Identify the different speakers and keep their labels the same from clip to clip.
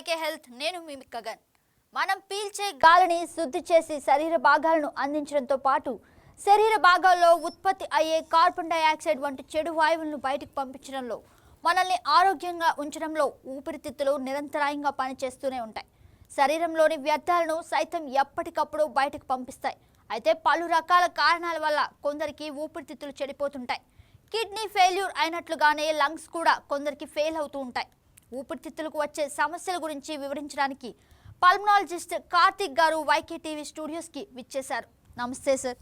Speaker 1: YK health నేను మీ గగన్. మనం పీల్చే గాలిని శుద్ధి చేసి శరీర భాగాలను అందించడంతో పాటు శరీర భాగాల్లో ఉత్పత్తి అయ్యే కార్బన్ డైఆక్సైడ్ వంటి చెడు వాయువులను బయటకు పంపించడంలో మనల్ని ఆరోగ్యంగా ఉంచడంలో ఊపిరితిత్తులు నిరంతరాయంగా పనిచేస్తూనే ఉంటాయి. శరీరంలోని వ్యర్థాలను సైతం ఎప్పటికప్పుడు బయటకు పంపిస్తాయి. అయితే పలు రకాల కారణాల వల్ల కొందరికి ఊపిరితిత్తులు చెడిపోతుంటాయి. కిడ్నీ ఫెయిల్యూర్ అయినట్లుగానే లంగ్స్ కూడా కొందరికి ఫెయిల్ అవుతూ ఉంటాయి. ఊపిరితిత్తులకు వచ్చే సమస్యల గురించి వివరించడానికి పల్మనాలజిస్ట్ కార్తిక్ గారు వైకే టీవీ స్టూడియోస్కి విచ్చేశారు. నమస్తే సార్.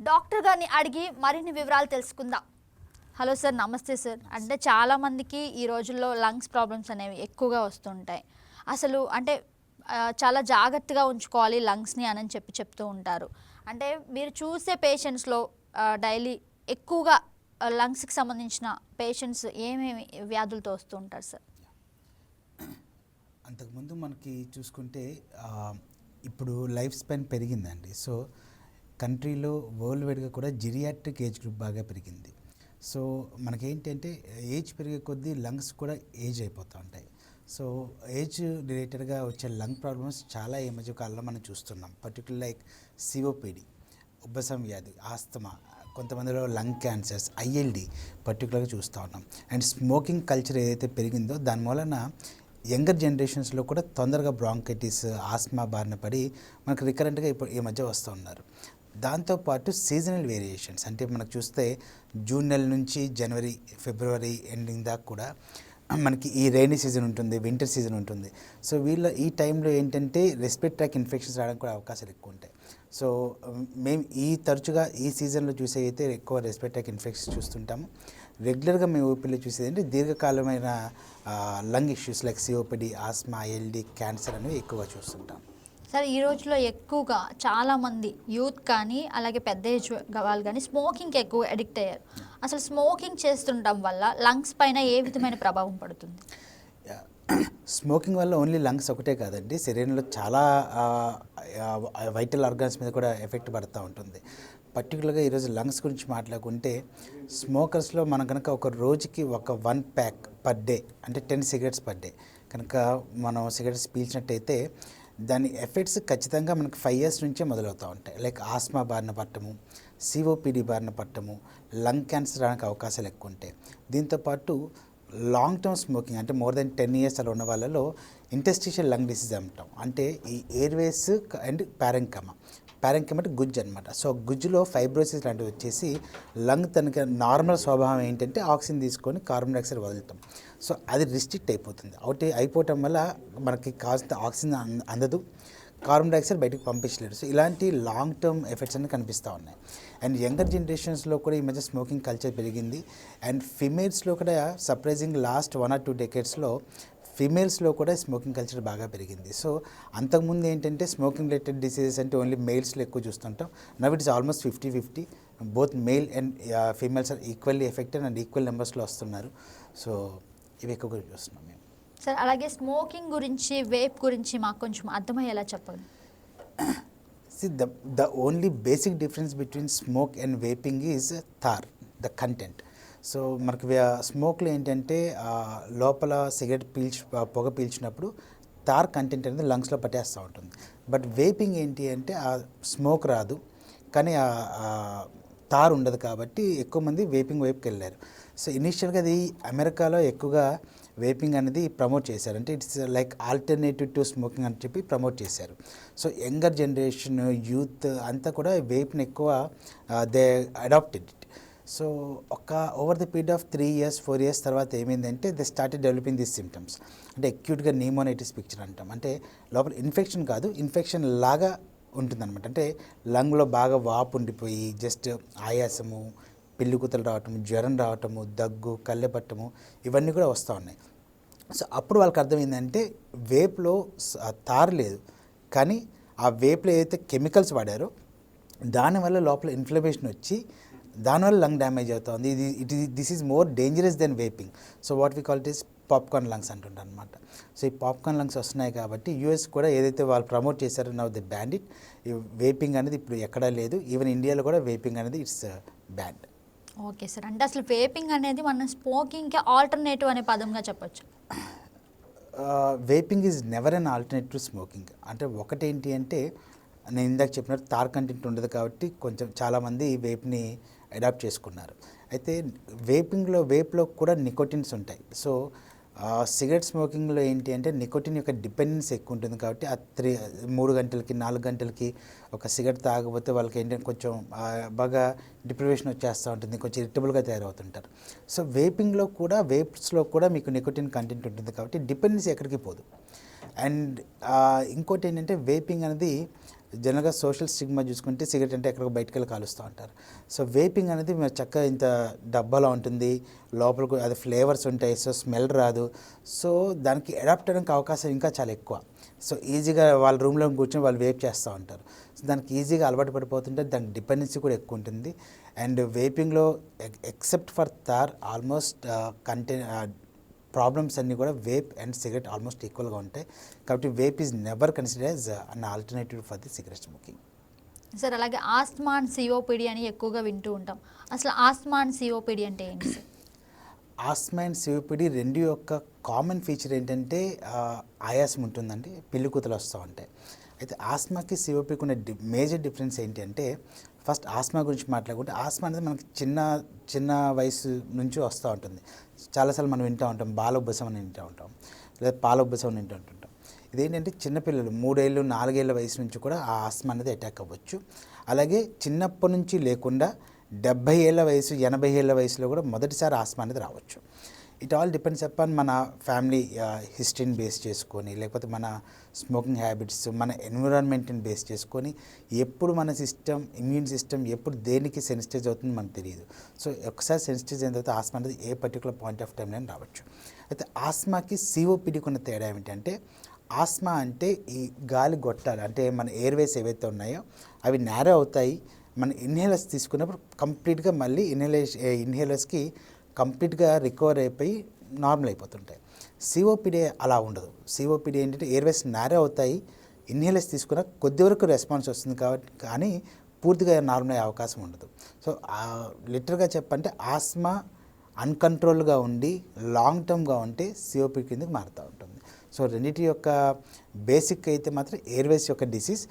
Speaker 1: డాక్టర్ గారిని అడిగి మరిన్ని వివరాలు తెలుసుకుందాం. హలో సార్ నమస్తే సార్. అంటే చాలామందికి ఈ రోజుల్లో లంగ్స్ ప్రాబ్లమ్స్ అనేవి ఎక్కువగా వస్తుంటాయి. అసలు అంటే చాలా జాగ్రత్తగా ఉంచుకోవాలి లంగ్స్ని అని చెప్పి చెప్తూ ఉంటారు. అంటే మీరు చూసే పేషెంట్స్లో డైలీ ఎక్కువగా లంగ్స్కి సంబంధించిన పేషెంట్స్ ఏమేమి వ్యాధులతో వస్తూ ఉంటారు సార్?
Speaker 2: అంతకుముందు మనకి చూసుకుంటే ఇప్పుడు లైఫ్ స్పాన్ పెరిగిందండి. సో కంట్రీలో వరల్డ్ వైడ్గా కూడా జిరియాట్రిక్ ఏజ్ గ్రూప్ బాగా పెరిగింది. సో మనకేంటంటే ఏజ్ పెరిగే కొద్దీ లంగ్స్ కూడా ఏజ్ అయిపోతూ ఉంటాయి. సో ఏజ్ రిలేటెడ్గా వచ్చే లంగ్ ప్రాబ్లమ్స్ చాలా ఈ మధ్య కాలంలో మనం చూస్తున్నాం. పర్టికులర్ లైక్ సిఓపిడి ఉబ్బసం వ్యాధి ఆస్తమా కొంతమందిలో లంగ్ క్యాన్సర్స్ ఐఎల్డి పర్టికులర్గా చూస్తూ ఉన్నాం. అండ్ స్మోకింగ్ కల్చర్ ఏదైతే పెరిగిందో దాని వలన యంగర్ జనరేషన్స్లో కూడా తొందరగా బ్రాంకైటిస్ ఆస్మా బారిన పడి మనకు రికరెంట్గా ఇప్పుడు ఈ మధ్య వస్తూ ఉన్నారు. దాంతోపాటు సీజనల్ వేరియేషన్స్ అంటే మనకు చూస్తే జూన్ నెల నుంచి జనవరి ఫిబ్రవరి ఎండింగ్ దాకా కూడా మనకి ఈ రైనీ సీజన్ ఉంటుంది వింటర్ సీజన్ ఉంటుంది. సో వీళ్ళ ఈ టైంలో ఏంటంటే రెస్పిరేటరీ ట్రాక్ ఇన్ఫెక్షన్స్ రావడానికి కూడా అవకాశాలు ఎక్కువ ఉంటాయి. సో మేము ఈ తరచుగా ఈ సీజన్లో చూసే అయితే ఎక్కువ రెస్పిరేటరీ ట్రాక్ ఇన్ఫెక్షన్స్ చూస్తుంటాము. రెగ్యులర్గా మేము ఓపీలో చూసేది అంటే దీర్ఘకాలమైన lung issues like COPD asthma LD cancer అనేవి ఎక్కువగా చూస్తుంటాం.
Speaker 1: సార్ ఈ రోజుల్లో ఎక్కువగా చాలామంది యూత్ కానీ అలాగే పెద్ద ఏజ్ వాళ్ళు కానీ స్మోకింగ్కి ఎక్కువ అడిక్ట్ అయ్యారు. అసలు స్మోకింగ్ చేస్తుండడం వల్ల లంగ్స్ పైన ఏ విధమైన ప్రభావం పడుతుంది?
Speaker 2: స్మోకింగ్ వల్ల ఓన్లీ లంగ్స్ ఒకటే కాదండి. శరీరంలో చాలా వైటల్ ఆర్గాన్స్ మీద కూడా ఎఫెక్ట్ పడుతూ ఉంటుంది. పర్టికులర్గా ఈరోజు లంగ్స్ గురించి మాట్లాడుకుంటే స్మోకర్స్లో మనం కనుక ఒక రోజుకి ఒక వన్ ప్యాక్ పర్ డే అంటే టెన్ సిగరెట్స్ పర్ డే కనుక మనం సిగరెట్స్ పీల్చినట్టయితే దాని ఎఫెక్ట్స్ ఖచ్చితంగా మనకి ఫైవ్ ఇయర్స్ నుంచే మొదలవుతూ ఉంటాయి. లైక్ ఆస్మా బారిన పట్టము సిఓపిడి బారిన పట్టము లంగ్ క్యాన్సర్ రావడానికి అవకాశాలు ఎక్కువ ఉంటాయి. దీంతోపాటు లాంగ్ టర్మ్ స్మోకింగ్ అంటే మోర్ దెన్ టెన్ ఇయర్స్ అలా ఉన్న వాళ్ళలో ఇంటెస్టిషియల్ లంగ్ డిసీజ్ అంటాం. అంటే ఈ ఎయిర్వేస్ అండ్ ప్యారెంకమ ప్యారంకమ అంటే గుజ్జు అనమాట సో గుజ్జులో ఫైబ్రోసిస్ లాంటివి వచ్చేసి లంగ్ తనకి నార్మల్ స్వభావం ఏంటంటే ఆక్సిజన్ తీసుకొని కార్బన్ డైఆక్సైడ్ వదులుతాం. సో అది రిస్ట్రిక్ట్ అయిపోతుంది. ఒకటి అయిపోవటం వల్ల మనకి కావాల్సిన ఆక్సిజన్ అంద- అందదు. కార్బన్ డైఆక్సైడ్ బయటకు పంపించలేరు. సో ఇలాంటి లాంగ్ టర్మ్ ఎఫెక్ట్స్ అన్ని కనిపిస్తూ ఉన్నాయి. అండ్ యంగర్ జనరేషన్స్లో కూడా ఈ మధ్య స్మోకింగ్ కల్చర్ పెరిగింది. అండ్ ఫిమేల్స్లో కూడా surprising last one or two డెకేట్స్లో ఫిమేల్స్లో కూడా స్మోకింగ్ కల్చర్ బాగా పెరిగింది. సో అంతకుముందు ఏంటంటే స్మోకింగ్ రిలేటెడ్ డిసీజెస్ అంటే ఓన్లీ మేల్స్లో ఎక్కువ చూస్తుంటాం. Now it's almost fifty fifty both male and females are equally affected and equal నెంబర్స్లో వస్తున్నారు. సో ఇవి ఎక్కువగా చూస్తున్నాం
Speaker 1: సార్ అలాగే స్మోకింగ్ గురించి వేప్ గురించి మాకు కొంచెం అర్థమయ్యేలా చెప్పండి.
Speaker 2: See, the, the only basic difference between smoke and vaping is tar, the content. So మనకి స్మోక్లో ఏంటంటే లోపల సిగరెట్ పీల్చి పొగ పీల్చినప్పుడు తార్ కంటెంట్ అనేది లంగ్స్లో పట్టేస్తూ ఉంటుంది. బట్ వేపింగ్ ఏంటి అంటే ఆ స్మోక్ రాదు. కానీ ఆ ఆ తార్ ఉండదు కాబట్టి ఎక్కువ మంది వేపింగ్ వైపుకి వెళ్ళారు సో ఇనీషియల్గా అది అమెరికాలో ఎక్కువగా వేపింగ్ అనేది ప్రమోట్ చేశారు. అంటే it's like alternative to smoking అని చెప్పి ప్రమోట్ చేశారు. సో యంగర్ జనరేషన్ యూత్ అంతా కూడా వేప్ని ఎక్కువ దే అడాప్టెడ్ ఇట్ సో ఒక over the period of three years four years తర్వాత ఏమైందంటే they started developing these symptoms అంటే అక్యూట్గా నీమోనైటిస్ పిక్చర్ అంటాం. అంటే లోపల ఇన్ఫెక్షన్ కాదు ఇన్ఫెక్షన్ లాగా ఉంటుందన్నమాట. అంటే లంగ్లో బాగా వాపు ఉండిపోయి జస్ట్ ఆయాసము పిల్లి కూతలు రావటము జ్వరం రావటము దగ్గు కళ్ళెపట్టము ఇవన్నీ కూడా వస్తూ ఉన్నాయి. సో అప్పుడు వాళ్ళకి అర్థమైందంటే వేప్లో ఆ తారు లేదు. కానీ ఆ వేప్లో ఏదైతే కెమికల్స్ వాడారో దానివల్ల లోపల ఇన్ఫ్లమేషన్ వచ్చి దానివల్ల లంగ్ డ్యామేజ్ అవుతుంది. ఇది it this is more dangerous than vaping. So what we call it is popcorn lungs అంటుంటారు అనమాట సో ఈ పాప్కార్న్ లంగ్స్ వస్తున్నాయి కాబట్టి యూఎస్ కూడా ఏదైతే వాళ్ళు ప్రమోట్ చేశారో నవ్ ది బ్యాండ్ ఈ వేపింగ్ అనేది ఇప్పుడు ఎక్కడా లేదు. ఈవెన్ ఇండియాలో కూడా వేపింగ్ అనేది ఇట్స్ బ్యాండ్
Speaker 1: ఓకే సార్. అంటే అసలు వేపింగ్ అనేది మనం స్మోకింగ్కి ఆల్టర్నేటివ్ అనే పదంగా చెప్పొచ్చు.
Speaker 2: Vaping is never an alternative smoking అంటే ఒకటేంటి అంటే నేను ఇందాక చెప్పినట్టు తార్ కంటెంట్ ఉండదు కాబట్టి కొంచెం చాలామంది వేప్ని అడాప్ట్ చేసుకున్నారు. అయితే వేపింగ్లో వేప్లో కూడా నికోటిన్స్ ఉంటాయి. సో సిగరెట్ స్మోకింగ్లో ఏంటి అంటే నికోటిన్ యొక్క డిపెండెన్స్ ఎక్కువ ఉంటుంది కాబట్టి ఆ త్రీ మూడు గంటలకి నాలుగు గంటలకి ఒక సిగరెట్ తాగకపోతే వాళ్ళకి ఏంటంటే కొంచెం బాగా డిప్రివేషన్ వచ్చేస్తూ ఉంటుంది కొంచెం ఇరిటబుల్గా తయారవుతుంటారు. సో వేపింగ్లో కూడా వేప్స్లో కూడా మీకు నికోటిన్ కంటెంట్ ఉంటుంది కాబట్టి డిపెండెన్స్ ఎక్కడికి పోదు. అండ్ ఇంకోటి ఏంటంటే వేపింగ్ అనేది జనరల్గా సోషల్ స్టిగ్మా చూసుకుంటే సిగరెట్ అంటే ఎక్కడికి బయటకు వెళ్ళి కాలుస్తూ ఉంటారు. సో వేపింగ్ అనేది మీరు చక్కగా ఇంత డబ్బాలో ఉంటుంది. లోపల అది ఫ్లేవర్స్ ఉంటాయి. సో స్మెల్ రాదు. సో దానికి అడాప్ట్ అవ్వడానికి అవకాశం ఇంకా చాలా ఎక్కువ. సో ఈజీగా వాళ్ళ రూమ్లో కూర్చొని వాళ్ళు వేప్ చేస్తూ ఉంటారు. సో దానికి ఈజీగా అలవాటు పడిపోతుంటే దానికి డిపెండెన్సీ కూడా ఎక్కువ ఉంటుంది. And వేపింగ్లో except for tar almost content problems అన్నీ కూడా వేప్ అండ్ సిగరెట్ ఆల్మోస్ట్ ఈక్వల్గా ఉంటాయి. కాబట్టి vape is never consider as an alternative for the cigarette smoking
Speaker 1: sir అలాగే ఆస్మా అండ్ సిఓపిడి అని ఎక్కువగా వింటూ ఉంటాం. అసలు ఆస్మా అండ్ సిఓపిడి అంటే ఏంటి సార్
Speaker 2: ఆస్మా అండ్ సివిపిడి రెండు యొక్క కామన్ ఫీచర్ ఏంటంటే ఆయాసం ఉంటుందండి పిల్లి కూతలు వస్తూ ఉంటాయి. అయితే ఆస్మాకి సిఓపికి ఉన్న డి మేజర్ డిఫరెన్స్ ఏంటి అంటే ఫస్ట్ ఆస్మా గురించి మాట్లాడుకుంటే ఆస్మా అనేది మనకి చిన్న చిన్న వయసు నుంచి వస్తూ ఉంటుంది. చాలాసార్లు మనం వింటూ ఉంటాం బాలోబ్బసం అని వింటూ ఉంటాం లేదా పాలోబ్బసం అని వింటూ ఉంటుంటాం ఇదేంటంటే చిన్నపిల్లలు మూడేళ్ళు నాలుగేళ్ళ వయసు నుంచి కూడా ఆ ఆస్మా అనేది అటాక్ అవ్వచ్చు. అలాగే చిన్నప్పటి నుంచి లేకుండా డెబ్భై ఏళ్ళ వయసు ఎనభై ఏళ్ళ వయసులో కూడా మొదటిసారి ఆస్మా అనేది రావచ్చు. ఇట్ ఆల్ డిపెండ్స్ అపాన్ మన ఫ్యామిలీ హిస్టరీని బేస్ చేసుకొని లేకపోతే మన స్మోకింగ్ హ్యాబిట్స్ మన ఎన్విరాన్మెంట్ని బేస్ చేసుకొని ఎప్పుడు మన సిస్టమ్ ఇమ్యూన్ సిస్టమ్ ఎప్పుడు దేనికి సెన్సిటైజ్ అవుతుందో మనకు తెలియదు. సో ఒకసారి సెన్సిటైజ్ అయిన తర్వాత ఆస్మా అనేది ఏ పర్టికులర్ పాయింట్ ఆఫ్ టైంలో రావచ్చు. అయితే ఆస్మాకి సిఓపిడికి ఉన్న తేడా ఏమిటంటే ఆస్మా అంటే ఈ గాలి గొట్టాలు అంటే మన ఎయిర్వేస్ ఏవైతే ఉన్నాయో అవి నేరో అవుతాయి. మన ఇన్హేలర్స్ తీసుకున్నప్పుడు కంప్లీట్గా మళ్ళీ ఇన్హేలేష్ ఇన్హేలర్స్కి కంప్లీట్గా రికవర్ అయిపోయి నార్మల్ అయిపోతుంటాయి. సిఓపిడి అలా ఉండదు. సిఓపిడి ఏంటంటే ఎయిర్వేస్ నారే అవుతాయి. ఇన్హేలర్స్ తీసుకున్న కొద్ది వరకు రెస్పాన్స్ వస్తుంది కాబట్టి కానీ పూర్తిగా నార్మల్ అయ్యే అవకాశం ఉండదు. సో లిటర్గా చెప్పంటే ఆస్మా అన్కంట్రోల్గా ఉండి లాంగ్ టర్మ్గా ఉంటే సిఓపి కిందకి మారుతూ ఉంటుంది. సో రెండింటి యొక్క బేసిక్ అయితే మాత్రం ఎయిర్వేస్ యొక్క డిసీజ్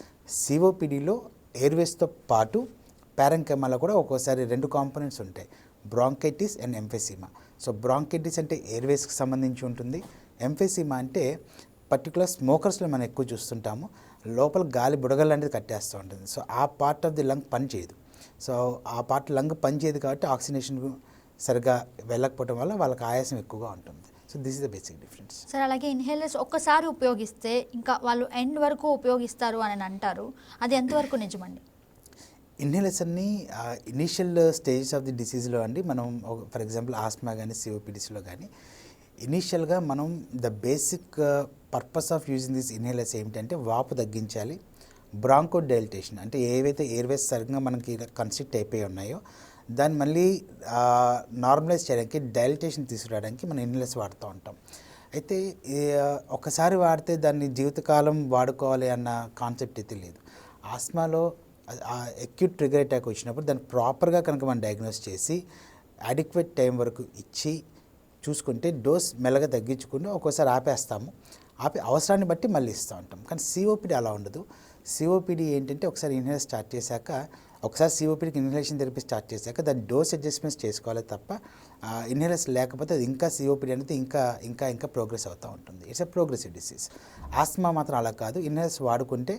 Speaker 2: సిఓపిడిలో ఎయిర్వేస్తో పాటు ప్యారంకెమాలో కూడా ఒక్కోసారి రెండు కాంపోనెంట్స్ ఉంటాయి. Bronchitis and emphysema so bronchitis అంటే ఎయిర్వేస్కి సంబంధించి ఉంటుంది. ఎంఫెసిమా అంటే పర్టికులర్ స్మోకర్స్లో మనం ఎక్కువ చూస్తుంటాము. లోపల గాలి బుడగలు అనేది కట్టేస్తూ ఉంటుంది. సో ఆ పార్ట్ ఆఫ్ ది లంగ్ పని చేయదు సో ఆ పార్ట్ లంగ్ పని చేయదు కాబట్టి ఆక్సిజనేషన్ సరిగా వెళ్ళకపోవడం వల్ల వాళ్ళకి ఆయాసం ఎక్కువగా ఉంటుంది. So this is the basic difference
Speaker 1: sir అలాగే ఇన్హేలర్స్ ఒక్కసారి ఉపయోగిస్తే ఇంకా వాళ్ళు ఎండ్ వరకు ఉపయోగిస్తారు అని అంటారు. అది ఎంతవరకు నిజమండి?
Speaker 2: ఇన్హేలర్స్ అన్ని ఇనీషియల్ స్టేజెస్ ఆఫ్ ది డిసీజ్లో అండి మనం ఫర్ ఎగ్జాంపుల్ ఆస్మా కానీ సిఓపిడిస్లో కానీ ఇనీషియల్గా మనం the basic purpose of using this inhalers ఏమిటంటే వాపు తగ్గించాలి బ్రాంకో డైల్టేషన్ అంటే ఏవైతే ఎయిర్వేస్ సరిగ్గా మనకి కన్స్ట్రిక్ట్ అయిపోయి ఉన్నాయో దాన్ని మళ్ళీ నార్మలైజ్ చేయడానికి డైల్టేషన్ తీసుకురావడానికి మనం ఇన్హేలర్స్ వాడుతూ ఉంటాం. అయితే ఒకసారి వాడితే దాన్ని జీవితకాలం వాడుకోవాలి అన్న కాన్సెప్ట్ అయితే లేదు. ఆస్మాలో ఆ ఎక్యూట్ ట్రిగర్ అటాక్ వచ్చినప్పుడు దాన్ని ప్రాపర్గా కనుక మనం డయాగ్నోస్ చేసి అడిక్వేట్ టైం వరకు ఇచ్చి చూసుకుంటే డోస్ మెల్లగా తగ్గించుకుని ఒక్కోసారి ఆపేస్తాము. ఆపి అవసరాన్ని బట్టి మళ్ళీ ఇస్తూ ఉంటాం. కానీ సిఓపిడి అలా ఉండదు. సిఓపిడి ఏంటంటే ఒకసారి ఇన్హేల్ స్టార్ట్ చేశాక ఒకసారి సిఓపిడికి ఇన్హలేషన్ థెరపీ స్టార్ట్ చేశాక దాని డోస్ అడ్జస్ట్మెంట్స్ చేసుకోవాలి తప్ప ఇన్హేలర్స్ లేకపోతే అది ఇంకా సిఓపిడి అనేది ఇంకా ఇంకా ఇంకా ప్రోగ్రెస్ అవుతూ ఉంటుంది. It's a progressive disease asthma మాత్రం అలా కాదు. ఇన్హేలర్స్ వాడుకుంటే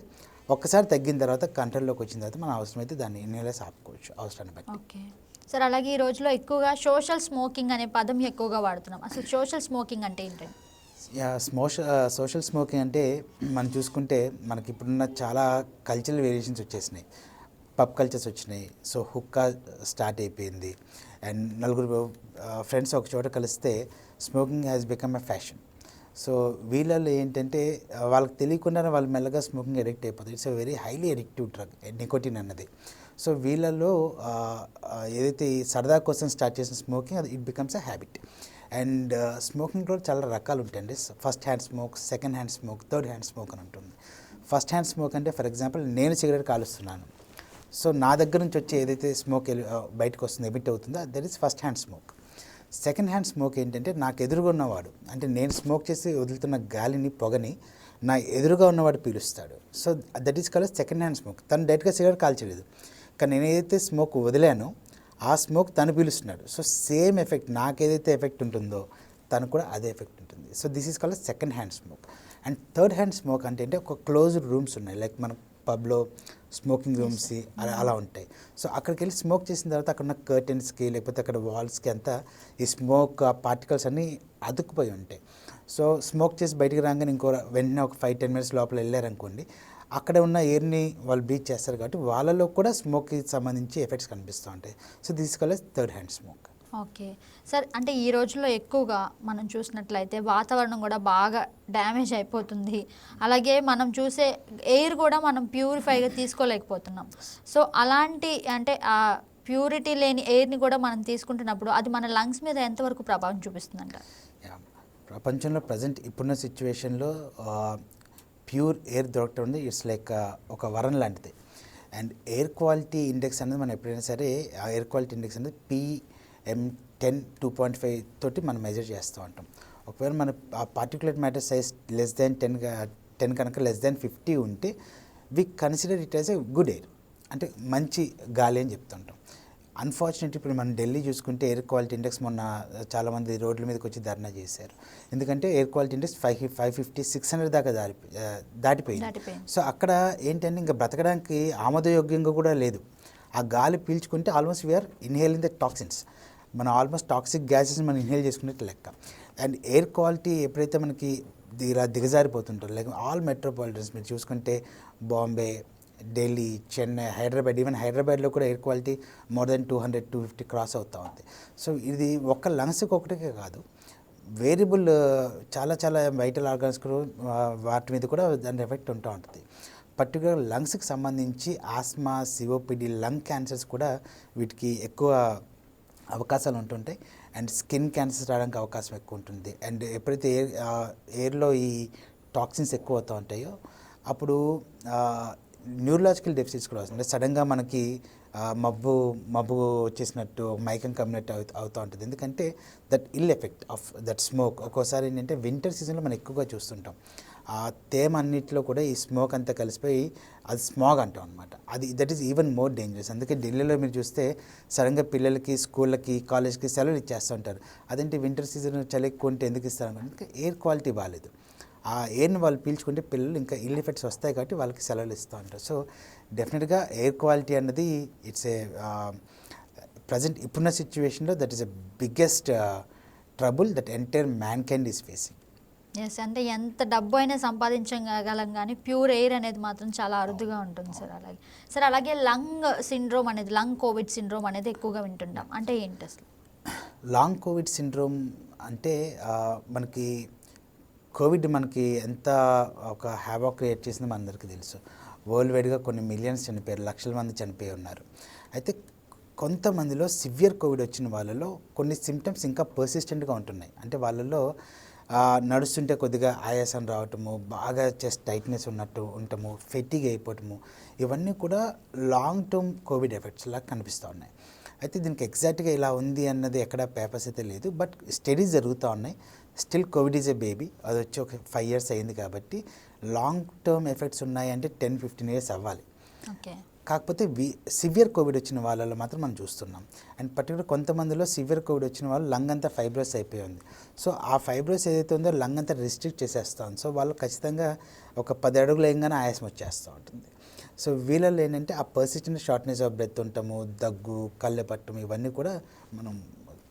Speaker 2: ఒక్కసారి తగ్గిన తర్వాత కంట్రోల్లోకి వచ్చిన తర్వాత మనం అవసరమైతే దాన్ని ఇన్హేలర్స్ ఆపుకోవచ్చు అవసరాన్ని బట్టి.
Speaker 1: ఓకే. సార్ అలాగే ఈ రోజులో ఎక్కువగా సోషల్ స్మోకింగ్ అనే పదం ఎక్కువగా వాడుతున్నాం. అసలు సోషల్ స్మోకింగ్ అంటే ఏంటండి
Speaker 2: స్మోష సోషల్ స్మోకింగ్ అంటే మనం చూసుకుంటే మనకి ఇప్పుడున్న చాలా కల్చరల్ వేరియేషన్స్ వచ్చేసినాయి. పబ్ కల్చర్స్ వచ్చినాయి. సో హుక్కా స్టార్ట్ అయిపోయింది. అండ్ నలుగురు ఫ్రెండ్స్ ఒక చోట కలిస్తే smoking has become a fashion so వీళ్ళల్లో ఏంటంటే వాళ్ళకి తెలియకుండానే వాళ్ళు మెల్లగా స్మోకింగ్ అడిక్ట్ అయిపోతారు. It's very highly addictive drug nicotine అన్నది. సో వీళ్ళల్లో ఏదైతే సరదా కోసం స్టార్ట్ చేసిన స్మోకింగ్ అది it becomes a habit. And smoking కూడా చాలా రకాలు ఉంటాయండి. First hand smoke second hand smoke third hand smoke అని ఉంటుంది. ఫస్ట్ హ్యాండ్ స్మోక్ అంటే ఫర్ ఎగ్జాంపుల్ నేను సిగరెట్ కాలుస్తున్నాను. సో నా దగ్గర నుంచి వచ్చే ఏదైతే స్మోక్ బయటకు వస్తుంది ఎమిట్ అవుతుందో that is first hand smoke. Second hand smoke ఏంటంటే నాకు ఎదురుగా ఉన్నవాడు. అంటే నేను స్మోక్ చేసి వదులుతున్న గాలిని పొగని నా ఎదురుగా ఉన్నవాడు పీలుస్తాడు. So that is called second hand smoke తను డైరెక్ట్గా సిగరెట్ కాల్చలేదు. కానీ నేను ఏదైతే స్మోక్ వదిలానో ఆ స్మోక్ తను పీలుస్తున్నాడు. సో సేమ్ ఎఫెక్ట్ నాకు ఏదైతే ఎఫెక్ట్ ఉంటుందో తను కూడా అదే ఎఫెక్ట్ ఉంటుంది. So this is called second hand smoke and third hand smoke అంటే అంటే ఒక క్లోజ్డ్ రూమ్స్ ఉన్నాయి. లైక్ మన పబ్లో స్మోకింగ్ రూమ్స్ అలా అలా ఉంటాయి. సో అక్కడికి వెళ్ళి స్మోక్ చేసిన తర్వాత అక్కడ ఉన్న కర్టెన్స్కి లేకపోతే అక్కడ వాల్స్కి అంతా ఈ స్మోక్ పార్టికల్స్ అన్నీ అతుక్కుపోయి ఉంటాయి. సో స్మోక్ చేసి బయటికి రాగానే ఇంకో వెంటనే ఒక ఫైవ్ టెన్ మినిట్స్ లోపల వెళ్ళారనుకోండి అక్కడ ఉన్న ఎయిర్ని వాళ్ళు బ్రీచ్ చేస్తారు కాబట్టి వాళ్ళలో కూడా స్మోక్కి సంబంధించి ఎఫెక్ట్స్ కనిపిస్తూ ఉంటాయి. So this call third hand smoke.
Speaker 1: Okay. Sir అంటే ఈ రోజుల్లో ఎక్కువగా మనం చూసినట్లయితే వాతావరణం కూడా బాగా డ్యామేజ్ అయిపోతుంది. అలాగే మనం చూసే ఎయిర్ కూడా మనం ప్యూరిఫైగా తీసుకోలేకపోతున్నాం. సో అలాంటి అంటే ఆ ప్యూరిటీ లేని ఎయిర్ని కూడా మనం తీసుకుంటున్నప్పుడు అది మన లంగ్స్ మీద ఎంతవరకు ప్రభావం చూపిస్తుందంట?
Speaker 2: ప్రపంచంలో ప్రజెంట్ ఇప్పుడున్న సిచ్యువేషన్లో ప్యూర్ ఎయిర్ దొరకటం ఉంది ఇట్స్ లైక్ ఒక వరం లాంటిది. అండ్ ఎయిర్ క్వాలిటీ ఇండెక్స్ అనేది మనం ఎప్పుడైనా సరే ఎయిర్ క్వాలిటీ ఇండెక్స్ అనేది PM ten two point five తోటి మనం మెజర్ చేస్తూ ఉంటాం. ఒకవేళ మన ఆ particular matter size less than ten ten కనుక లెస్ దాన్ ఫిఫ్టీ ఉంటే we consider it as a good air అంటే మంచి గాలి అని చెప్తుంటాం అన్ఫార్చునేట్ ఇప్పుడు మనం ఢిల్లీ చూసుకుంటే ఎయిర్ క్వాలిటీ ఇండెక్స్ మొన్న చాలామంది రోడ్ల మీదకి వచ్చి ధర్నా చేశారు. ఎందుకంటే air quality index five five fifty six hundred దాకా దారి దాటిపోయింది. సో అక్కడ ఏంటంటే ఇంకా బ్రతకడానికి ఆమోదయోగ్యంగా కూడా లేదు. ఆ గాలి పీల్చుకుంటే almost we are inhaling the toxins మనం ఆల్మోస్ట్ టాక్సిక్ గ్యాసెస్ మనం ఇన్హేల్ చేసుకున్నట్టు లెక్క. అండ్ ఎయిర్ క్వాలిటీ ఎప్పుడైతే మనకి ఇలా దిగజారిపోతుంటారు లైక్ ఆల్ మెట్రోపాలిటన్స్ మీరు చూసుకుంటే బాంబే ఢిల్లీ చెన్నై హైదరాబాద్ ఈవెన్ హైదరాబాద్లో కూడా air quality more than two hundred two fifty cross అవుతూ ఉంది. సో ఇది ఒక్క లంగ్స్కి ఒకటికే కాదు. వేరియబుల్ చాలా చాలా వైటల్ ఆర్గాన్స్ కూడా వాటి మీద కూడా దాని ఎఫెక్ట్ ఉంటూ ఉంటుంది. పర్టికులర్ లంగ్స్కి సంబంధించి ఆస్మా సిఓపిడి లంగ్ క్యాన్సర్స్ కూడా వీటికి ఎక్కువ అవకాశాలు ఉంటుంటాయి అండ్ స్కిన్ క్యాన్సర్స్ రావడానికి అవకాశం ఎక్కువ ఉంటుంది అండ్ ఎప్పుడైతే ఎయిర్ ఎయిర్లో ఈ టాక్సిన్స్ ఎక్కువ అవుతూ ఉంటాయో అప్పుడు న్యూరలాజికల్ డెఫిసిట్స్ కూడా వస్తుంది. అంటే సడన్గా మనకి మబ్బు మబ్బు వచ్చేసినట్టు మైకం కమ్యూనిట్ అవు అవుతూ ఉంటుంది. ఎందుకంటే that ill effect of that smoke. ఒక్కోసారి ఏంటంటే వింటర్ సీజన్లో మనం ఎక్కువగా చూస్తుంటాం. ఆ తేమ అన్నింటిలో కూడా ఈ స్మోక్ అంతా కలిసిపోయి అది స్మాగ్ అంటాం అనమాట అది that is even more dangerous అందుకే ఢిల్లీలో మీరు చూస్తే సడన్గా పిల్లలకి స్కూళ్ళకి కాలేజ్కి సెలవులు ఇచ్చేస్తూ ఉంటారు. అదేంటి? వింటర్ సీజన్ చలి ఎక్కువ ఉంటే ఎందుకు ఇస్తారు అంటే ఎయిర్ క్వాలిటీ బాగాలేదు ఆ ఎయిర్ని వాళ్ళు పీల్చుకుంటే పిల్లలు ఇంకా ఇల్ ఎఫెక్ట్స్ వస్తాయి కాబట్టి వాళ్ళకి సెలవులు ఇస్తూ ఉంటారు. సో డెఫినెట్గా ఎయిర్ క్వాలిటీ అన్నది ఇట్స్ ఏ ప్రజెంట్ ఇప్పుడున్న సిచ్యువేషన్లో that is a biggest trouble that entire mankind is facing
Speaker 1: yes అంటే ఎంత డబ్బు అయినా సంపాదించగలం కానీ ప్యూర్ ఎయిర్ అనేది మాత్రం చాలా అరుదుగా ఉంటుంది సార్ అలాగే. సార్ అలాగే లంగ్ సిండ్రోమ్ అనేది లంగ్ కోవిడ్ సిండ్రోమ్ అనేది ఎక్కువగా వింటుంటాం. అంటే ఏంటి అసలు?
Speaker 2: లాంగ్ కోవిడ్ సిండ్రోమ్ అంటే మనకి కోవిడ్ మనకి ఎంత ఒక హ్యావా క్రియేట్ చేసిందో మనందరికీ తెలుసు. వరల్డ్ వైడ్గా కొన్ని మిలియన్స్ చనిపోయారు లక్షల మంది చనిపోయి ఉన్నారు. అయితే కొంతమందిలో సివియర్ కోవిడ్ వచ్చిన వాళ్ళలో కొన్ని సిమ్టమ్స్ ఇంకా పర్సిస్టెంట్గా ఉంటున్నాయి. అంటే వాళ్ళలో నడుస్తుంటే కొద్దిగా ఆయాసం రావటము బాగా చెస్ట్ టైట్నెస్ ఉన్నట్టు ఉండటము ఫెట్టిగ్ అయిపోవటము ఇవన్నీ కూడా లాంగ్ టర్మ్ కోవిడ్ ఎఫెక్ట్స్ లాగా కనిపిస్తూ ఉన్నాయి. అయితే దీనికి ఎగ్జాక్ట్గా ఇలా ఉంది అన్నది ఎక్కడ పేపర్స్ అయితే లేదు బట్ స్టడీస్ జరుగుతూ ఉన్నాయి. Still Covid is a baby అది వచ్చి ఒక ఫైవ్ ఇయర్స్ అయింది కాబట్టి లాంగ్ టర్మ్ ఎఫెక్ట్స్ ఉన్నాయి అంటే టెన్ ఫిఫ్టీన్ ఇయర్స్ అవ్వాలి.
Speaker 1: ఓకే
Speaker 2: కాకపోతే వి సివియర్ కోవిడ్ వచ్చిన వాళ్ళలో మాత్రం మనం చూస్తున్నాం. అండ్ పర్టికులర్ కొంతమందిలో సివియర్ కోవిడ్ వచ్చిన వాళ్ళు లంగ్ అంతా ఫైబ్రోస్ అయిపోయి ఉంది. సో ఆ ఫైబ్రోస్ ఏదైతే ఉందో లంగ్ అంతా రిస్ట్రిక్ట్ చేసేస్తాం సో వాళ్ళు ఖచ్చితంగా ఒక పది అడుగులు వేయంగానే ఆయాసం వచ్చేస్తూ ఉంటుంది. సో వీళ్ళలో ఏంటంటే ఆ పర్సిస్టెంట్ షార్ట్నెస్ ఆఫ్ బ్రెత్ ఉంటాము దగ్గు కళ్ళె పట్టము ఇవన్నీ కూడా మనం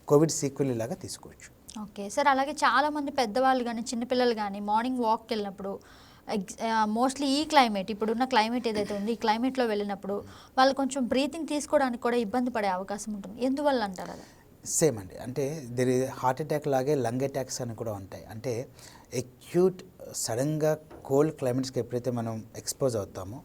Speaker 2: కోవిడ్ సీక్వెల్ లాగా తీసుకోవచ్చు.
Speaker 1: ఓకే. సార్ అలాగే చాలామంది పెద్దవాళ్ళు కానీ చిన్నపిల్లలు కానీ మార్నింగ్ వాక్కి వెళ్ళినప్పుడు మోస్ట్లీ ఈ క్లైమేట్ ఇప్పుడున్న క్లైమేట్ ఏదైతే ఉందో ఈ క్లైమేట్లో వెళ్ళినప్పుడు వాళ్ళు కొంచెం బ్రీతింగ్ తీసుకోవడానికి కూడా ఇబ్బంది పడే అవకాశం ఉంటుంది. ఎందువల్ల అంటారు అది?
Speaker 2: సేమ్ అండి. అంటే దీని హార్ట్ అటాక్ లాగే లంగ్ అటాక్స్ అని కూడా ఉంటాయి. అంటే ఎక్యూట్ సడన్గా కోల్డ్ క్లైమేట్స్కి ఎప్పుడైతే మనం ఎక్స్పోజ్ అవుతామో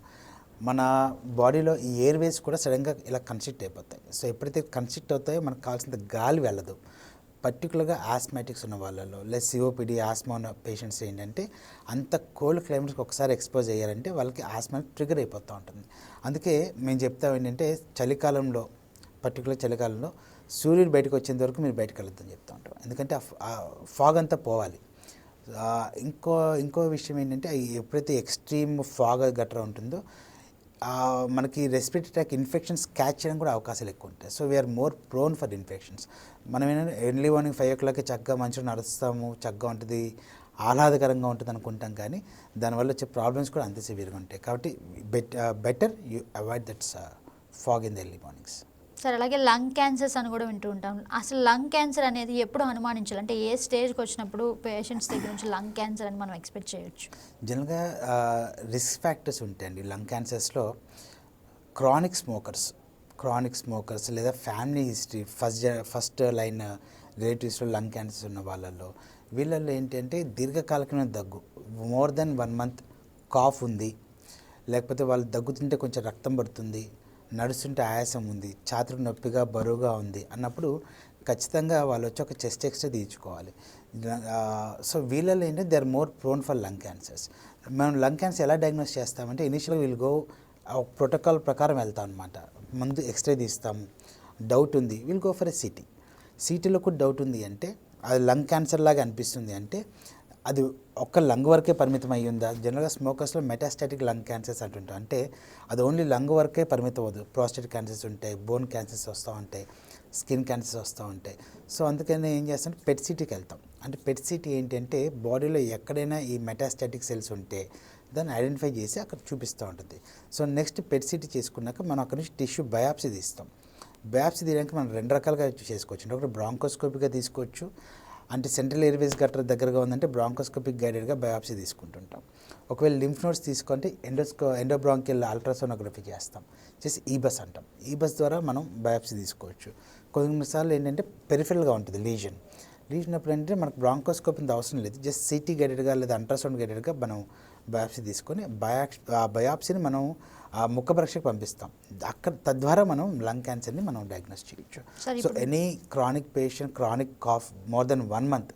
Speaker 2: మన బాడీలో ఈ ఎయిర్వేస్ కూడా సడన్గా ఇలా కన్స్ట్రిక్ట్ అయిపోతాయి. సో ఎప్పుడైతే కన్స్ట్రిక్ట్ అవుతాయో మనకు కావాల్సినంత గాలి వెళ్ళదు. పర్టికులర్గా ఆస్మాటిక్స్ ఉన్న వాళ్ళలో లెస్ సిఓపిడి ఆస్మా ఉన్న పేషెంట్స్ ఏంటంటే అంత కోల్డ్ క్లైమేట్స్కి ఒకసారి ఎక్స్పోజ్ అయ్యారంటే వాళ్ళకి ఆస్మా ట్రిగర్ అయిపోతూ ఉంటుంది. అందుకే మేము చెప్తాం ఏంటంటే చలికాలంలో పర్టికులర్ చలికాలంలో సూర్యుడు బయటకు వచ్చేంత వరకు మీరు బయటకు వెళ్ళొద్దని చెప్తూ ఉంటాం. ఎందుకంటే ఆ ఫాగ్ అంతా పోవాలి. ఇంకో ఇంకో విషయం ఏంటంటే ఎప్పుడైతే ఎక్స్ట్రీమ్ ఫాగ్ గట్రా ఉంటుందో మనకి రెస్పిరేటరీ ట్రాక్ ఇన్ఫెక్షన్స్ క్యాచ్ చేయడం కూడా అవకాశాలు ఎక్కువ ఉంటాయి. So we are more prone for infections మనం ఏంటంటే ఎర్లీ మార్నింగ్ ఫైవ్ ఓ క్లాక్కి చక్కగా మంచిగా నడుస్తాము చక్కగా ఉంటుంది ఆహ్లాదకరంగా ఉంటుంది అనుకుంటాం కానీ దానివల్ల వచ్చే ప్రాబ్లమ్స్ కూడా అంతే సివియర్గా ఉంటాయి. కాబట్టి bet better you avoid that's fog in the early mornings
Speaker 1: sir అలాగే లంగ్ క్యాన్సర్స్ అని కూడా వింటూ ఉంటాం. అసలు లంగ్ క్యాన్సర్ అనేది ఎప్పుడు అనుమానించాలి? అంటే ఏ స్టేజ్కి వచ్చినప్పుడు పేషెంట్స్ దగ్గర నుంచి లంగ్ క్యాన్సర్ అని మనం ఎక్స్పెక్ట్ చేయొచ్చు?
Speaker 2: జనరల్గా రిస్క్ ఫ్యాక్టర్స్ ఉంటాయండి. లంగ్ క్యాన్సర్స్లో క్రానిక్ స్మోకర్స్ క్రానిక్ స్మోకర్స్ లేదా family history first first line రిలేటివ్స్లో లంగ్ క్యాన్సర్స్ ఉన్న వాళ్ళల్లో వీళ్ళల్లో ఏంటంటే దీర్ఘకాలికమైన దగ్గు. More than one month cough ఉంది. లేకపోతే వాళ్ళు దగ్గుతుంటే కొంచెం రక్తం పడుతుంది. నడుస్తుంటే ఆయాసం ఉంది ఛాతీలో నొప్పిగా బరువుగా ఉంది అన్నప్పుడు ఖచ్చితంగా వాళ్ళు వచ్చి ఒక చెస్ట్ ఎక్స్రే తీయించుకోవాలి. సో వీళ్ళలో ఏంటంటే they are more prone for lung cancers మనం లంగ్ క్యాన్సర్ ఎలా డయాగ్నోస్ చేస్తామంటే ఇనిషియల్గా వీళ్ళు గో ప్రోటోకాల్ ప్రకారం వెళ్తాం అనమాట ముందు ఎక్స్రే తీస్తాము డౌట్ ఉంది will go for a CT సిటీలో కూడా డౌట్ ఉంది అంటే అది లంగ్ క్యాన్సర్ లాగా అనిపిస్తుంది అంటే అది ఒక్క లంగ్ వరకే పరిమితం అయ్యి ఉందా జనరల్గా స్మోకర్స్లో మెటాస్టాటిక్ లంగ్ క్యాన్సర్స్ అంటుంటాం అంటే అది ఓన్లీ లంగ్ వరకే పరిమితం అవ్వదు ప్రాస్టేట్ క్యాన్సర్స్ ఉంటాయి బోన్ క్యాన్సర్స్ వస్తూ ఉంటాయి స్కిన్ క్యాన్సర్స్ వస్తూ ఉంటాయి. సో అందుకని ఏం చేస్తాం? పెట్ సిటీకి వెళ్తాం. అంటే పెట్ సిటీ ఏంటంటే బాడీలో ఎక్కడైనా ఈ మెటాస్టాటిక్ సెల్స్ ఉంటే దాన్ని ఐడెంటిఫై చేసి అక్కడ చూపిస్తూ ఉంటుంది. సో నెక్స్ట్ పెట్ సిటీ చేసుకున్నాక మనం అక్కడ నుంచి టిష్యూ బయాప్సీ తీస్తాం. బయాప్సీ తీయడానికి మనం రెండు రకాలుగా చేసుకోవచ్చు. అంటే ఒకటి బ్రాంకోస్కోపిక్గా తీసుకోవచ్చు అంటే సెంట్రల్ ఎయిర్వేస్ గట్ర దగ్గరగా ఉందంటే బ్రాంకోస్కోపిక్ గైడెడ్గా బయాప్సీ తీసుకుంటుంటాం. ఒకవేళ లింఫ్ నోట్స్ తీసుకుంటే ఎండోస్కో ఎండోబ్రాంకిల్ అల్ట్రాసోనోగ్రఫీ చేస్తాం. చేసి ఈ బస్ అంటాం. ఈ బస్ ద్వారా మనం బయాప్సీ తీసుకోవచ్చు. కొన్నిసార్లు ఏంటంటే పెరిఫెరల్గా ఉంటుంది లీజన్. లీజన్ అప్పుడు ఏంటంటే మనకు బ్రాంకోస్కోప్ అవసరం లేదు. జస్ట్ సిటీ గైడెడ్గా లేదా అల్ట్రాసౌండ్ గైడెడ్గా మనం బయాప్సీ తీసుకొని బయాక్స్ ఆ బయాప్సీని మనం ఆ ముఖ పరీక్షకు పంపిస్తాం. అక్కడ తద్వారా మనం లంగ్ క్యాన్సర్ని మనం డయాగ్నోస్ చేయొచ్చు. So any chronic patient chronic cough more than one month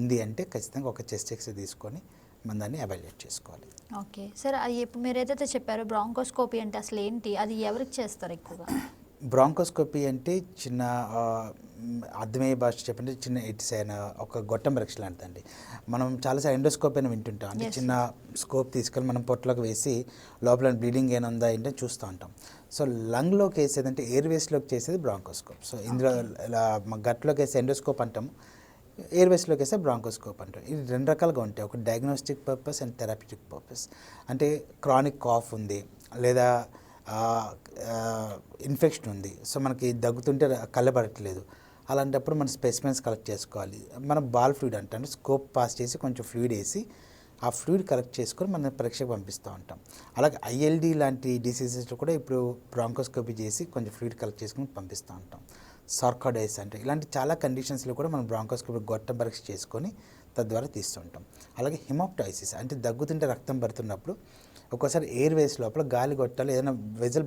Speaker 2: ఉంది అంటే ఖచ్చితంగా ఒక చెస్ట్ ఎక్స్రే తీసుకొని మనం దాన్ని అవాల్యుయేట్ చేసుకోవాలి.
Speaker 1: ఓకే. సార్ అది ఇప్పుడు మీరు ఏదైతే చెప్పారో బ్రాంకోస్కోపీ అంటే అసలు ఏంటి అది ఎవరికి చేస్తారు ఎక్కువగా?
Speaker 2: బ్రాంకోస్కోపీ అంటే చిన్న అర్థమయ్యే భాష చెప్పండి. చిన్న ఇట్స్ అయిన ఒక గొట్టం పరీక్ష లాంటిదండి. మనం చాలాసార్లు ఎండోస్కోప్ అని వింటుంటాం. అంటే. చిన్న స్కోప్ తీసుకొని మనం పొట్టలోకి వేసి లోపల బ్లీడింగ్ ఏమైనా ఉందా ఏంటో చూస్తూ ఉంటాం. సో లంగ్లోకి వేసేది అంటే ఎయిర్వేస్లోకి చేసేది బ్రాంకోస్కోప్. సో ఇందులో ఇలా మా గట్లోకి వేసే ఎండోస్కోప్ అంటాం. ఎయిర్వేస్లోకి వేస్తే బ్రాంకోస్కోప్ అంటాం. ఇది రెండు రకాలుగా ఉంటాయి. ఒక diagnostic purpose and therapeutic purpose. అంటే క్రానిక్ కాఫ్ ఉంది. లేదా ఇన్ఫెక్షన్ ఉంది. సో మనకి దగ్గుతుంటే కళ్ళబడట్లేదు అలాంటప్పుడు మనం స్పెసిమెన్స్ కలెక్ట్ చేసుకోవాలి. మనం బాల్ ఫ్లూయిడ్ అంటాం అంటే స్కోప్ పాస్ చేసి కొంచెం ఫ్లూయిడ్ వేసి ఆ ఫ్లూయిడ్ కలెక్ట్ చేసుకొని మనం పరీక్షకు పంపిస్తూ ఉంటాం. అలాగే ఐఎల్డి లాంటి డిసీజెస్ కూడా ఇప్పుడు బ్రాంకోస్కోపీ చేసి కొంచెం ఫ్లూయిడ్ కలెక్ట్ చేసుకొని పంపిస్తూ ఉంటాం. సార్కాడైస్ అంటే ఇలాంటి చాలా కండిషన్స్లో కూడా మనం బ్రాంకోస్కోపీ గొట్టం పరీక్ష చేసుకొని తద్వారా తీస్తుంటాం. అలాగే హిమోప్టాయిసిస్ అంటే దగ్గుతుంటే రక్తం పడుతున్నప్పుడు ఒక్కోసారి ఎయిర్ వేస్ లోపల గాలి కొట్టాలి ఏదైనా వెజల్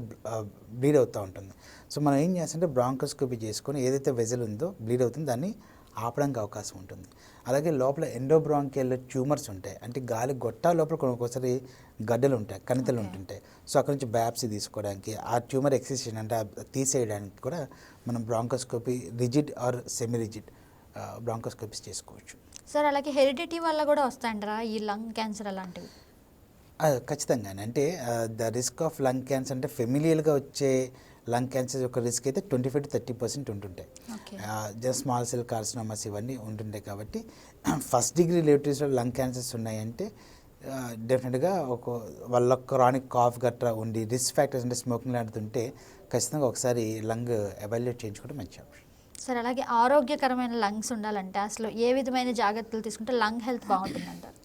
Speaker 2: బ్లీడ్ అవుతూ ఉంటుంది. సో మనం ఏం చేస్తుంటే బ్రాంకోస్కోపీ చేసుకొని ఏదైతే వెజల్ ఉందో బ్లీడ్ అవుతుందో దాన్ని ఆపడానికి అవకాశం ఉంటుంది. అలాగే లోపల ఎండోబ్రాంకియల్ ట్యూమర్స్ ఉంటాయి. అంటే గాలి గొట్టా లోపల కొన్ని ఒక్కోసారి గడ్డలు ఉంటాయి కణితలు. ఉంటుంటాయి. సో అక్కడ నుంచి బయాప్సీ తీసుకోవడానికి ఆ ట్యూమర్ ఎక్సిషన్ అంటే తీసేయడానికి కూడా మనం bronchoscopy rigid or semi rigid bronchoscopies చేసుకోవచ్చు.
Speaker 1: సార్ అలాగే హెరిడిటీ వల్ల కూడా వస్తాయంటారా? ఈ లంగ్ క్యాన్సర్ అలాంటివి?
Speaker 2: ఆ, ఖచ్చితంగానే. అంటే the risk of lung cancer అంటే ఫెమిలియల్గా వచ్చే లంగ్ క్యాన్సర్ యొక్క రిస్క్ అయితే twenty five to thirty percent ఉంటుంటాయి. జస్ట్ స్మాల్ సెల్ కార్సినోమస్ ఇవన్నీ ఉంటుంటాయి కాబట్టి ఫస్ట్ డిగ్రీ రిలేటివ్స్లో లంగ్ క్యాన్సర్స్ ఉన్నాయంటే డెఫినెట్గా ఒక వాళ్ళ క్రానిక్ కాఫ్ గట్రా ఉండి రిస్క్ ఫ్యాక్టర్స్ అంటే స్మోకింగ్ లాంటిది ఉంటే ఖచ్చితంగా ఒకసారి లంగ్ ఎవాల్యుయేట్ చేయించుకోవడం మంచి ఆప్షన్.
Speaker 1: సార్ అలాగే ఆరోగ్యకరమైన లంగ్స్ ఉండాలంటే అసలు ఏ విధమైన జాగ్రత్తలు తీసుకుంటే లంగ్ హెల్త్ బాగుంటుందంటారు?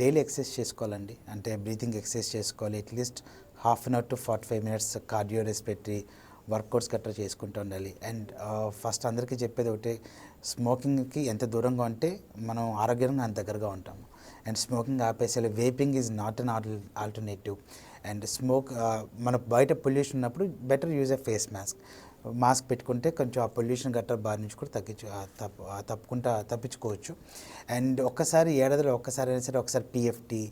Speaker 2: డైలీ ఎక్సర్సైజ్ చేసుకోవాలండి. అంటే బ్రీతింగ్ ఎక్సర్సైజ్ చేసుకోవాలి. At least half an hour to forty five minutes cardio పెట్టి వర్కౌట్స్ గట్రా చేసుకుంటూ ఉండాలి. అండ్ ఫస్ట్ అందరికీ చెప్పేది ఒకటి స్మోకింగ్కి ఎంత దూరంగా ఉంటే మనం ఆరోగ్యంగా అంత దగ్గరగా ఉంటాము. And smoking ఆపేసేయాలి. Vaping is not an alternative. And smoke మన బయట పొల్యూషన్ ఉన్నప్పుడు better use a face mask. Mask పెట్టుకుంటే కొంచెం ఆ పొల్యూషన్ గట్రా బారి నుంచి కూడా తగ్గించు తప్పుకుంటా తప్పించుకోవచ్చు. అండ్ ఒక్కసారి ఏడాదిలో ఒక్కసారి అయినా సరే ఒకసారి పిఎఫ్టీ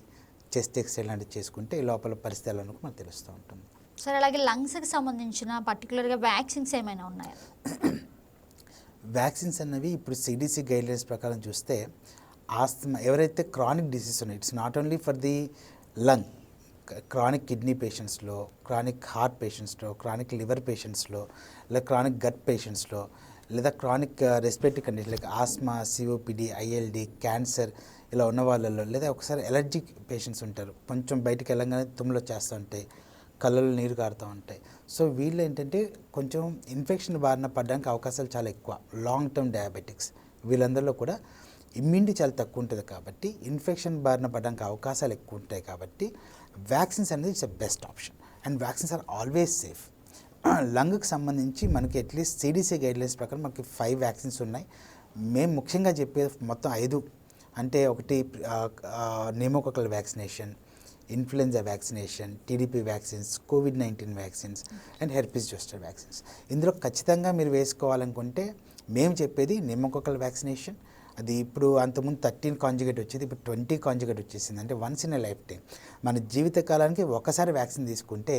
Speaker 2: చెస్ట్ ఎక్స్రే లాంటివి చేసుకుంటే ఈ లోపల పరిస్థితి ఎలా మనకు తెలుస్తూ ఉంటుంది.
Speaker 1: సరే అలాగే లంగ్స్కి సంబంధించిన పర్టికులర్గా వ్యాక్సిన్స్ ఏమైనా ఉన్నాయా?
Speaker 2: వ్యాక్సిన్స్ అన్నవి ఇప్పుడు సిడిసి గైడ్లైన్స్ ప్రకారం చూస్తే ఆస్తమా ఎవరైతే క్రానిక్ డిసీజ్ ఉన్నాయి it's not only for the lung chronic kidney పేషెంట్స్లో chronic heart పేషెంట్స్లో క్రానిక్ లివర్ పేషెంట్స్లో లేదా క్రానిక్ గట్ పేషెంట్స్లో లేదా chronic respiratory condition like asthma COPD ILD cancer ఇలా ఉన్న వాళ్ళలో లేదా ఒకసారి ఎలర్జిక్ పేషెంట్స్ ఉంటారు. కొంచెం బయటికి వెళ్ళంగానే తుమ్ములు వచ్చేస్తూ ఉంటాయి కళ్ళలో నీరు కారుతూ ఉంటాయి. సో వీళ్ళు ఏంటంటే కొంచెం ఇన్ఫెక్షన్ బారిన పడడానికి అవకాశాలు చాలా ఎక్కువ. లాంగ్ టర్మ్ డయాబెటిక్స్ వీళ్ళందరిలో కూడా ఇమ్యూనిటీ చాలా తక్కువ ఉంటుంది కాబట్టి ఇన్ఫెక్షన్ బారిన పడడానికి అవకాశాలు ఎక్కువ ఉంటాయి కాబట్టి వ్యాక్సిన్స్ అనేది it's best option and vaccines are always safe లంగ్కి సంబంధించి మనకి అట్లీస్ట్ సిడిసి గైడ్లైన్స్ ప్రకారం మనకి ఫైవ్ వ్యాక్సిన్స్ ఉన్నాయి. మేము ముఖ్యంగా చెప్పేది మొత్తం ఐదు అంటే ఒకటి pneumococcal vaccination influenza vaccination TDP vaccines Covid nineteen vaccines and herpes zoster vaccines ఇందులో ఖచ్చితంగా మీరు వేసుకోవాలనుకుంటే మేము చెప్పేది నిమ్మకొకల్ వ్యాక్సినేషన్ అది ఇప్పుడు అంతకుముందు థర్టీన్ కాంజుగేట్ వచ్చేది ఇప్పుడు ట్వంటీ కాంజుగేట్ వచ్చేసింది. అంటే once in a life time మన జీవిత కాలానికి ఒకసారి వ్యాక్సిన్ తీసుకుంటే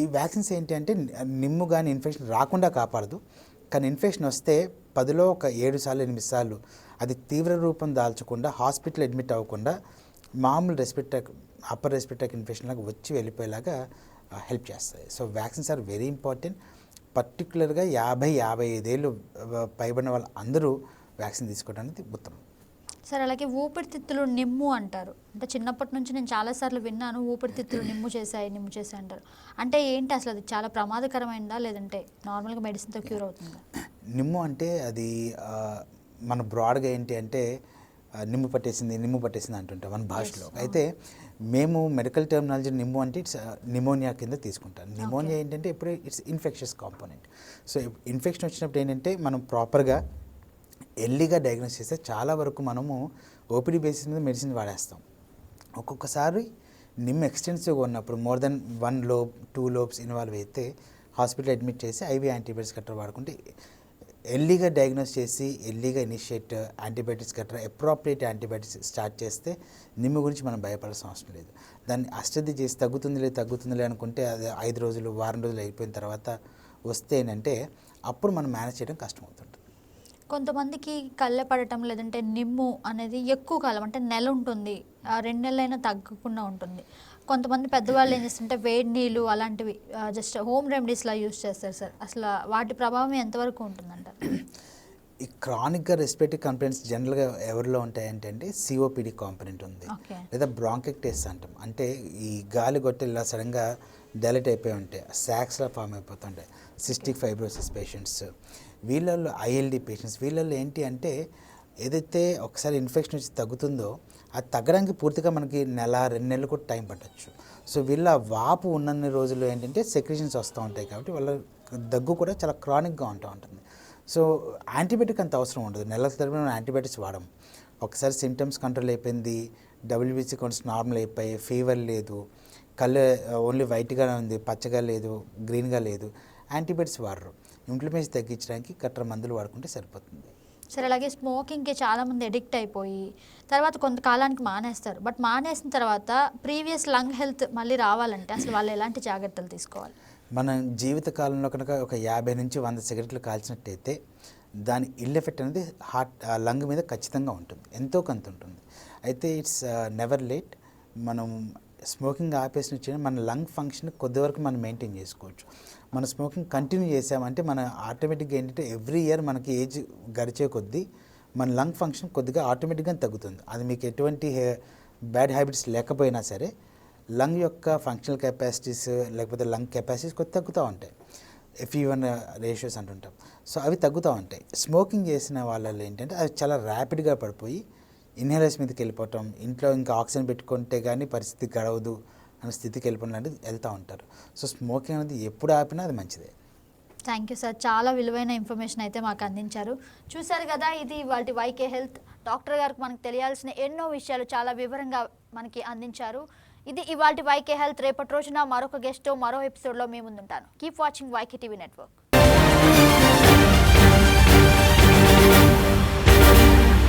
Speaker 2: ఈ వ్యాక్సిన్స్ ఏంటి అంటే నిమ్ము కానీ ఇన్ఫెక్షన్ రాకుండా కాపాడదు. కానీ ఇన్ఫెక్షన్ వస్తే పదిలో ఒక ఏడు సార్లు ఎనిమిది సార్లు అది తీవ్ర రూపం దాల్చకుండా హాస్పిటల్ అడ్మిట్ అవ్వకుండా మామూలు రెస్పిరేటర్ అప్పర్ రెస్పిరేటర్ ఇన్ఫెక్షన్ లాగా వచ్చి వెళ్ళిపోయేలాగా హెల్ప్ చేస్తాయి. So vaccines are very important. పర్టికులర్గా యాభై యాభై ఐదేళ్ళు పైబడిన వాళ్ళు అందరూ వ్యాక్సిన్ తీసుకోవడానికి ఉత్తమం.
Speaker 1: సరే అలాగే ఊపిరితిత్తులు నిమ్ము అంటారు. అంటే చిన్నప్పటి నుంచి నేను చాలాసార్లు విన్నాను ఊపిరితిత్తులు నిమ్ము చేశాయి నిమ్ము చేశాయి అంటారు. అంటే ఏంటి అసలు అది? చాలా ప్రమాదకరమైందా లేదంటే నార్మల్గా మెడిసిన్తో క్యూర్ అవుతుందా?
Speaker 2: నిమ్ము అంటే అది మన బ్రాడ్గా ఏంటి అంటే నిమ్ము పట్టేసింది నిమ్ము పట్టేసింది అంటుంటాం మన భాషలో. అయితే మేము మెడికల్ టెర్మినాలజీ నిమ్ము అంటే ఇట్స్ నిమోనియా కింద తీసుకుంటాం. నిమోనియా ఏంటంటే ఇప్పుడు it's infectious component. So infection వచ్చినప్పుడు ఏంటంటే మనం ప్రాపర్గా ఎర్లీగా డయాగ్నోస్ చేస్తే చాలా వరకు మనము ఓపీడీ బేసిస్ మీద మెడిసిన్ వాడేస్తాం. ఒక్కొక్కసారి నిమ్ ఎక్స్టెన్సివ్గా ఉన్నప్పుడు more than one lobe two lobes involve అయితే హాస్పిటల్ అడ్మిట్ చేసి ఐవీ యాంటీబయాటిక్స్ గట్రా వాడుకుంటే ఎర్లీగా డయాగ్నోస్ చేసి ఎర్లీగా ఇనిషియేట్ యాంటీబయాటిక్స్ గట్రా అప్రాప్రియేట్ యాంటీబయాటిక్స్ స్టార్ట్ చేస్తే నిమ్ము గురించి మనం భయపడాల్సిన అవసరం లేదు. దాన్ని అశ్రద్ధ చేసి తగ్గుతుందిలే తగ్గుతుందిలే అనుకుంటే అది ఐదు రోజులు వారం రోజులు అయిపోయిన తర్వాత వస్తే ఏంటంటే అప్పుడు మనం మేనేజ్ చేయడం కష్టమవుతుంది.
Speaker 1: కొంతమందికి కళ్ళె పడటం లేదంటే నిమ్ము అనేది ఎక్కువ కాలం అంటే నెల ఉంటుంది. రెండు నెలలైనా తగ్గకుండా ఉంటుంది. కొంతమంది పెద్దవాళ్ళు ఏం చేస్తుంటే వేడి నీళ్ళు అలాంటివి జస్ట్ హోమ్ రెమెడీస్లా యూస్ చేస్తారు సార్. అసలు వాటి ప్రభావం ఎంతవరకు ఉంటుందంటారు
Speaker 2: ఈ క్రానిక్గా రెస్పిరేటరీ కంప్లైంట్స్ జనరల్గా ఎవరిలో ఉంటాయి అంటే సిఓపిడి కాంపనెంట్ ఉంది. లేదా బ్రాంకెక్టేస్ అంటాం. అంటే ఈ గాలి కొట్టి ఇలా సడన్గా డైలెట్ అయిపోయి ఉంటాయి సాక్స్లా ఫామ్ అయిపోతుంటాయి. సిస్టిక్ ఫైబ్రోసిస్ పేషెంట్స్ వీళ్ళల్లో ఐఎల్డి పేషెంట్స్ వీళ్ళల్లో ఏంటి అంటే ఏదైతే ఒకసారి ఇన్ఫెక్షన్ వచ్చి తగ్గుతుందో అది తగ్గడానికి పూర్తిగా మనకి నెల రెండు నెలలు కూడా టైం పట్టచ్చు. సో వీళ్ళ వాపు ఉన్నన్ని రోజులు ఏంటంటే సెక్రేషన్స్ వస్తూ ఉంటాయి కాబట్టి వాళ్ళ దగ్గు కూడా చాలా క్రానిక్గా ఉంటూ ఉంటుంది. సో యాంటీబయాటిక్ అంత అవసరం ఉండదు. నెలల తరపున యాంటీబయాటిక్స్ వాడము. ఒకసారి సిమ్టమ్స్ కంట్రోల్ అయిపోయింది డబ్ల్యూబీసీ కొంచెం నార్మల్ అయిపోయి ఫీవర్ లేదు కళ్ళు ఓన్లీ వైట్గానే ఉంది పచ్చగా లేదు గ్రీన్గా లేదు యాంటీబయాటిక్స్ వాడరు. ఇంప్లిమెంట్స్ తగ్గించడానికి కట్టర్ మందులు వాడుకుంటే సరిపోతుంది.
Speaker 1: సరే అలాగే స్మోకింగ్కి చాలామంది అడిక్ట్ అయిపోయి తర్వాత కొంతకాలానికి మానేస్తారు. బట్ మానేసిన తర్వాత ప్రీవియస్ లంగ్ హెల్త్ మళ్ళీ రావాలంటే అసలు వాళ్ళు ఎలాంటి జాగ్రత్తలు తీసుకోవాలి?
Speaker 2: మన జీవిత కాలంలో కనుక ఒక యాభై నుంచి వంద సిగరెట్లు కాల్చినట్టయితే దాని ఇల్ ఎఫెక్ట్ అనేది హార్ట్ లంగ్ మీద ఖచ్చితంగా ఉంటుంది. ఎంతో కొంత ఉంటుంది. అయితే ఇట్స్ నెవర్ లేట్. మనం స్మోకింగ్ ఆపేసిన వచ్చిన మన లంగ్ ఫంక్షన్ కొద్ది వరకు మనం మెయింటైన్ చేసుకోవచ్చు. మన స్మోకింగ్ కంటిన్యూ చేసామంటే మన ఆటోమేటిక్గా ఏంటంటే ఎవ్రీ ఇయర్ మనకి ఏజ్ గడిచే కొద్దీ మన లంగ్ ఫంక్షన్ కొద్దిగా ఆటోమేటిక్గా తగ్గుతుంది. అది మీకు ఎటువంటి బ్యాడ్ హ్యాబిట్స్ లేకపోయినా సరే లంగ్ యొక్క ఫంక్షనల్ కెపాసిటీస్ లేకపోతే లంగ్ కెపాసిటీస్ కొద్ది తగ్గుతూ ఉంటాయి. ఎఫ్ వన్ రేషియోస్ అంటుంటాం. సో అవి తగ్గుతూ ఉంటాయి. స్మోకింగ్ చేసిన వాళ్ళలో ఏంటంటే అవి చాలా ర్యాపిడ్గా పడిపోయి ఇన్హేలర్స్ మీదకి వెళ్ళిపోవటం ఇంట్లో ఇంకా ఆక్సిజన్ పెట్టుకుంటే కానీ పరిస్థితి గడవదు. అనే స్థితికి వెళ్ళిపోయిన లాంటిది వెళ్తూ ఉంటారు. సో స్మోకింగ్ అనేది ఎప్పుడు ఆపినా అది మంచిదే.
Speaker 1: థ్యాంక్ యూ సార్ చాలా విలువైన ఇన్ఫర్మేషన్ అయితే మాకు అందించారు. చూశారు కదా ఇది వాటి వైకే హెల్త్ డాక్టర్ గారికి మనకు తెలియాల్సిన ఎన్నో విషయాలు చాలా వివరంగా మనకి అందించారు. ఇది ఇవాటి వైకే హెల్త్ రేపటి రోజున మరొక గెస్ట్ మరో ఎపిసోడ్లో మీ ముందుంటాను. Keep watching YK TV network